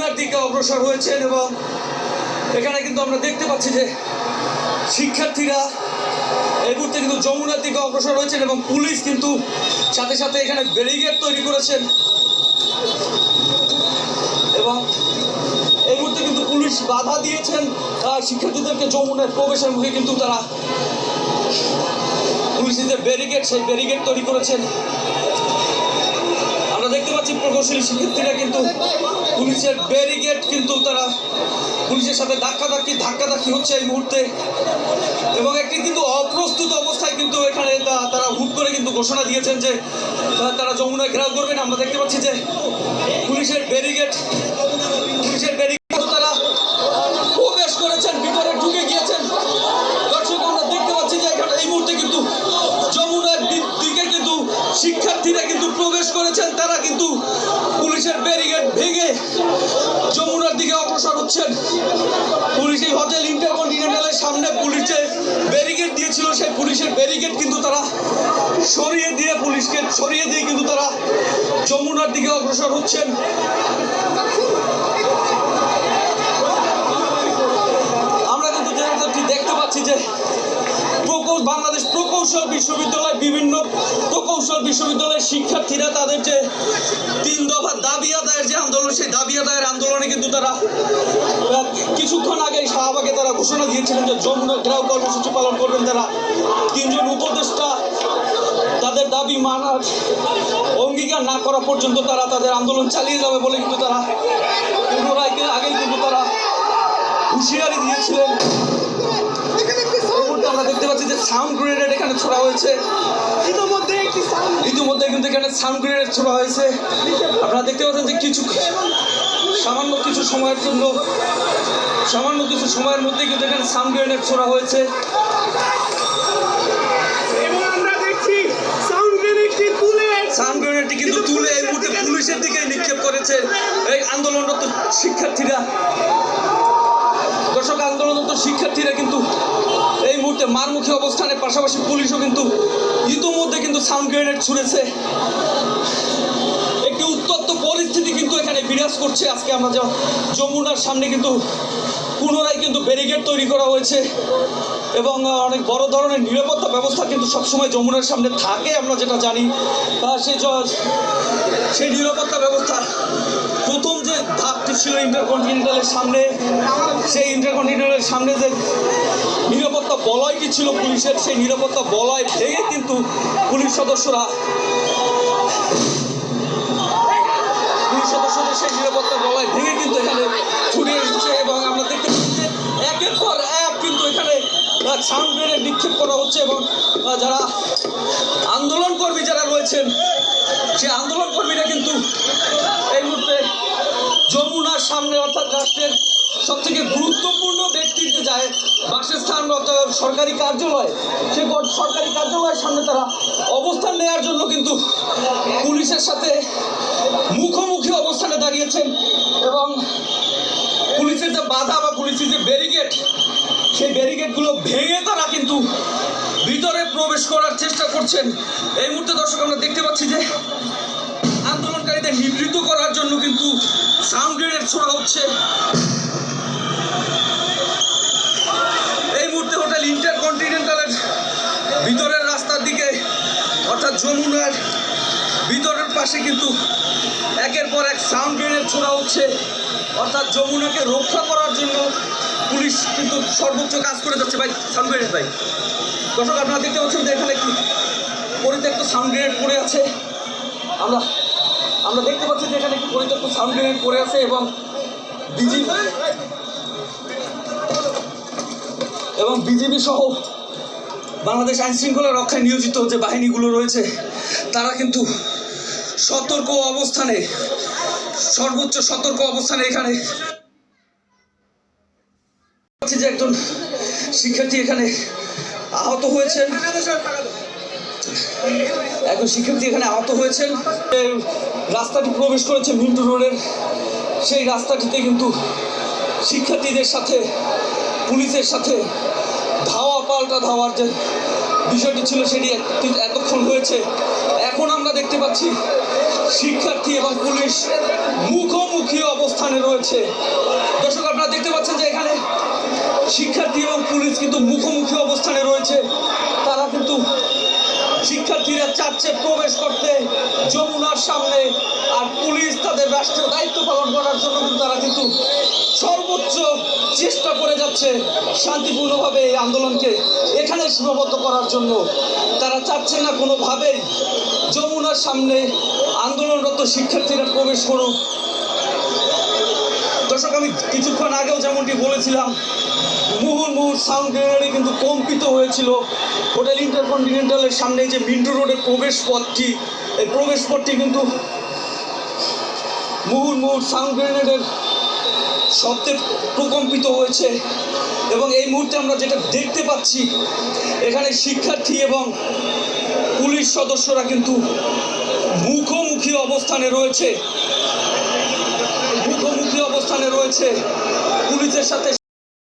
যমুনার দিকে অগ্রসর হয়েছেন এবং এখানে কিন্তু আমরা দেখতে পাচ্ছি যে শিক্ষার্থীরা এই মুহূর্তে কিন্তু যমুনার দিকে অগ্রসর হয়েছেন এবং পুলিশ কিন্তু সাথে সাথে এখানে ব্যারিকেড তৈরি করেছেন। এবং এই মুহূর্তে কিন্তু পুলিশ বাধা দিয়েছেন শিক্ষার্থীদেরকে যমুনায় প্রবেশের মুখে কিন্তু তারা পুলিশের যে ব্যারিকেড, সেই ব্যারিকেড তৈরি করেছেন। আমরা দেখতে পাচ্ছি প্রকৌশলী শিক্ষার্থীরা কিন্তু পুলিশের ব্যারিগেড কিন্তু তারা পুলিশের সাথে ধাক্কাধাক্কি ধাক্কাধাক্কি হচ্ছে এই মুহূর্তে। এবং একটি কিন্তু অপ্রস্তুত অবস্থায় কিন্তু এখানে তারা হুট করে কিন্তু ঘোষণা দিয়েছেন যে তারা যমুনা ঘেরাও করবেন। আমরা দেখতে পাচ্ছি যে পুলিশের ব্যারিকেড করেছেন তারা কিন্তু পুলিশের ব্যারিকেড ভেঙে যমুনার দিকে অগ্রসর হচ্ছেন। পুলিশ এই হোটেল ইন্টারকন্টিনেন্টালের সামনে পুলিশে ব্যারিকেড দিয়েছিল। সেই পুলিশের ব্যারিকেড কিন্তু তারা সরিয়ে দিয়ে পুলিশকে সরিয়ে দিয়ে কিন্তু তারা যমুনার দিকে অগ্রসর হচ্ছেন। আমরা কিন্তু দেখতে পাচ্ছি যে প্রকৌ বাংলাদেশ প্রকৌশল বিশ্ববিদ্যালয়, বিভিন্ন প্রকৌশল বিশ্ববিদ্যালয়ের শিক্ষার্থীরা তাদের যে তিন দফা দাবি আদায়ের যে আন্দোলন, সেই দাবি আদায়ের আন্দোলনে কিন্তু তারা কিছুক্ষণ আগে শাহবাগে তারা ঘোষণা দিয়েছিলেন যে যমুনা গ্রাম কর্মসূচি পালন করবেন তারা। তিনজন উপদেষ্টা তাদের দাবি মানার অঙ্গীকার না করা পর্যন্ত তারা তাদের আন্দোলন চালিয়ে যাবে বলে কিন্তু তারা পুনরায় আগেই কিন্তু তারা হুঁশিয়ারি দিয়েছিলেন এই মুহূর্তে আমরা দেখতে পাচ্ছি যে সাউন্ড গ্রেনেড এখানে ছোড়া হয়েছে। ইতিমধ্যে ইতিমধ্যে কিন্তু এখানে সাউন্ড গ্রেনেড ছোড়া হয়েছে। আপনারা দেখতে পাচ্ছেন যে কিছু সামান্য কিছু সময়ের জন্য সামান্য কিছু সময়ের মধ্যে কিন্তু এখানে সাউন্ড গ্রেনেড ছোড়া হয়েছে। সাউন্ড গ্রেনেডটি কিন্তু তুলে এই মুহূর্তে পুলিশের দিকে নিক্ষেপ করেছে। এই আন্দোলনরত শিক্ষার্থীরা। দর্শক আন্দোলনরত শিক্ষার্থীরা কিন্তু মারমুখী অবস্থানের পাশাপাশি পুলিশও কিন্তু ইতোমধ্যে কিন্তু সাউন্ড গ্রেনেড ছুড়েছে। একটি উত্তপ্ত পরিস্থিতি কিন্তু এখানে বিরাজ করছে। আজকে আমরা যা যমুনার সামনে কিন্তু পুনরায় কিন্তু ব্যারিকেড তৈরি করা হয়েছে এবং অনেক বড় ধরনের নিরাপত্তা ব্যবস্থা কিন্তু সবসময় যমুনার সামনে থাকে, আমরা যেটা জানি। সেই সেই নিরাপত্তা ব্যবস্থা প্রথম যে ধাপটি ছিল ইন্টারকন্টিনেন্টালের সামনে, সেই ইন্টারকন্টিনেন্টালের সামনে যে নিরাপত্তা বলয়টি ছিল পুলিশের সেই নিরাপত্তা বলয় ভেঙে কিন্তু পুলিশ সদস্যরা পুলিশ সদস্যদের সেই নিরাপত্তা বলয় ভেঙে কিন্তু এখানে ছুটে এসেছে এবং আমরা দেখতে পাচ্ছি একের পর এক কিন্তু এখানে সাউন্ড গ্রেনেড নিক্ষেপ করা হচ্ছে এবং যারা আন্দোলন কর্মী যারা রয়েছেন সেই আন্দোলন কর্মীরা কিন্তু এই মুহূর্তে যমুনার সামনে অর্থাৎ রাষ্ট্রের সব থেকে গুরুত্বপূর্ণ ব্যক্তির যে যায়, বাসস্থান সরকারি কার্যালয়, সে সরকারি কার্যালয়ের সামনে তারা অবস্থান নেওয়ার জন্য কিন্তু পুলিশের সাথে মুখোমুখি অবস্থানে দাঁড়িয়েছেন এবং পুলিশের যে বাধা বা পুলিশের যে ব্যারিকেড সেই ব্যারিকেডগুলো ভেঙে তারা কিন্তু ভিতরে প্রবেশ করার চেষ্টা করছেন। এই মুহূর্তে দর্শক, আমরা দেখতে পাচ্ছি যে আন্দোলনকারীদের নিবৃত করার জন্য কিন্তু সাউন্ড গ্রেনেড ছোড়া হচ্ছে। ভিতরের পাশে কিন্তু একের পর এক সাউন্ড গ্রেনেড ছোড়া হচ্ছে। অর্থাৎ যমুনাকে রক্ষা করার জন্য পুলিশ কিন্তু সর্বোচ্চ কাজ করে যাচ্ছে ভাই সাউন্ড গ্রেনেড ভাই। দর্শক, আপনারা দেখতে পাচ্ছেন যে এখানে একটি পরিত্যক্ত সাউন্ড গ্রেনেড পড়ে আছে। আমরা আমরা দেখতে পাচ্ছি যে এখানে একটি পরিত্যক্ত সাউন্ড গ্রেনেড পড়ে আছে এবং বিজিবি এবং বিজেপি সহ বাংলাদেশ আইন শৃঙ্খলা রক্ষায় নিয়োজিত যে বাহিনীগুলো রয়েছে, তারা কিন্তু সতর্ক অবস্থানে, সর্বোচ্চ সতর্ক অবস্থানে এখানে। যে একজন শিক্ষার্থী এখানে আহত হয়েছেন। একজন শিক্ষার্থী এখানে আহত হয়েছেন। রাস্তাটি প্রবেশ করেছে মিন্টু রোডের। সেই রাস্তাটিতে কিন্তু শিক্ষার্থীদের সাথে, পুলিশের সাথে ধাওয়া পাল্টা ধাওয়ার যে বিষয়টি ছিল সেটি এতক্ষণ হয়েছে। এখন আমরা পাচ্ছি। শিক্ষার্থী এবং পুলিশ মুখোমুখি অবস্থানে রয়েছে। দর্শক, আপনারা দেখতে পাচ্ছেন যে এখানে শিক্ষার্থী এবং পুলিশ কিন্তু মুখোমুখি অবস্থানে রয়েছে। চাচ্ছে প্রবেশ করতে যমুনার সামনে আর পুলিশ তাদের রাষ্ট্রীয় দায়িত্ব পালন করার জন্য কিন্তু তারা কিন্তু সর্বোচ্চ চেষ্টা করে যাচ্ছে শান্তিপূর্ণভাবে এই আন্দোলনকে এখানে সীমাবদ্ধ করার জন্য। তারা চাচ্ছে না কোনোভাবেই যমুনার সামনে আন্দোলনরত শিক্ষার্থীরা প্রবেশ করুক। দর্শক, আমি কিছুক্ষণ আগেও যেমনটি বলেছিলাম, মুহুর্মুহুর সাউন্ড গ্রেনেডে কিন্তু কম্পিত হয়েছিল। হোটেল ইন্টারকন্টিনেন্টালের সামনে যে মিন্টু রোডের প্রবেশ পথটি এই প্রবেশ পথটি কিন্তু মুহুর্মুহুর সাউন্ড গ্রেনেডের শব্দে প্রকম্পিত হয়েছে। এবং এই মুহূর্তে আমরা যেটা দেখতে পাচ্ছি, এখানে শিক্ষার্থী এবং পুলিশ সদস্যরা কিন্তু মুখোমুখি অবস্থানে রয়েছে। অবস্থানে রয়েছে পুলিশের সাথে